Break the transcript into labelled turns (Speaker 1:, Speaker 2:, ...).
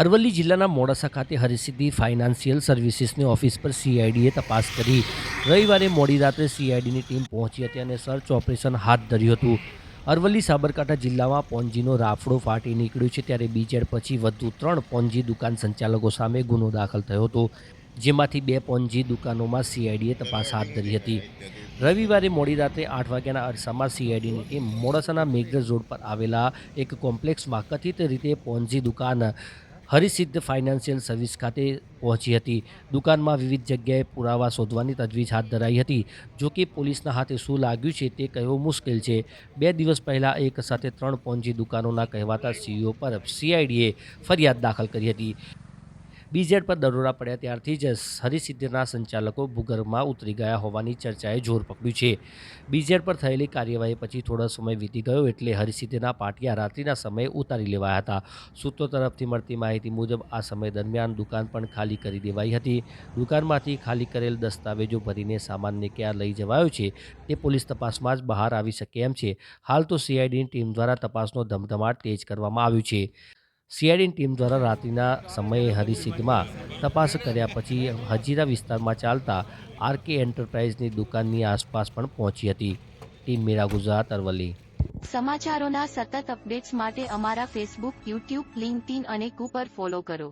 Speaker 1: અરવલ્લી જિલ્લાના મોડાસા ખાતે Harsiddhi financial સર્વિસીસની office પર સીઆઈડીએ તપાસ કરી. રવિવારે મોડી રાત્રે સીઆઈડીની ટીમ પહોંચી હતી અને સર્ચ ઓપરેશન હાથ ધર્યું હતું. અરવલ્લી સાબરકાંઠા જિલ્લામાં પોનજીનો રાફડો ફાટી નીકળ્યો છે ત્યારે બીજેડ પછી વધુ ત્રણ પોનજી દુકાન સંચાલકો સામે ગુનો દાખલ થયો હતો, જેમાંથી બે પોનજી દુકાનોમાં સીઆઈડીએ તપાસ હાથ ધરી હતી. રવિવારે મોડી રાત્રે આઠ વાગ્યાના અરસામાં સીઆઈડીની ટીમ મોડાસાના મેઘરજ રોડ પર આવેલા એક કોમ્પ્લેક્સમાં કથિત રીતે પોનજી દુકાન હરિસિદ્ધ ફાઇનાન્શિયલ સર્વિસ ખાતે પહોંચી હતી. દુકાનમાં વિવિધ જગ્યાએ પુરાવા શોધવાની તજવીજ હાથ ધરાઈ હતી. જો કે પોલીસના હાથે શું લાગ્યું છે તે કહેવું મુશ્કેલ છે. બે દિવસ પહેલાં એક સાથે ત્રણ પહોંચી દુકાનોના કહેવાતા સીઈઓ પર સીઆઈડીએ ફરિયાદ દાખલ કરી હતી. બીઝેડ પર દરોડા પડ્યા ત્યારથી જ હરિસિદ્ધિના સંચાલકો ભૂગર્ભમાં ઉતરી ગયા હોવાની ચર્ચાએ જોર પકડ્યું છે. બીજેડ પર થયેલી કાર્યવાહી પછી થોડો સમય વીતી ગયો એટલે હરિસિદ્ધિના પાટિયા રાત્રિના સમયે ઉતારી લેવાયા હતા. સૂત્રો તરફથી મળતી માહિતી મુજબ આ સમય દરમિયાન દુકાન પણ ખાલી કરી દેવાઈ હતી. દુકાનમાંથી ખાલી કરેલ દસ્તાવેજો ભરીને સામાનને ક્યાં લઈ જવાયો છે તે પોલીસ તપાસમાં જ બહાર આવી શકે એમ છે. હાલ તો સીઆઈડીની ટીમ દ્વારા તપાસનો ધમધમાટ તેજ કરવામાં આવ્યું છે. સીઆઈડીની ટીમ દ્વારા રાત્રિના સમયે હરિસિદ્ધમાં તપાસ કર્યા પછી હજીરા વિસ્તારમાં ચાલતા આરકે એન્ટરપ્રાઇઝની દુકાનની આસપાસ પણ પહોંચી હતી. ટીમ મીરા ગુજરાત, અરવલ્લી.
Speaker 2: સમાચારોના સતત અપડેટ્સ માટે અમારા ફેસબુક યુટ્યુબ લિંક્ડઇન અને કુ ફોલો કરો.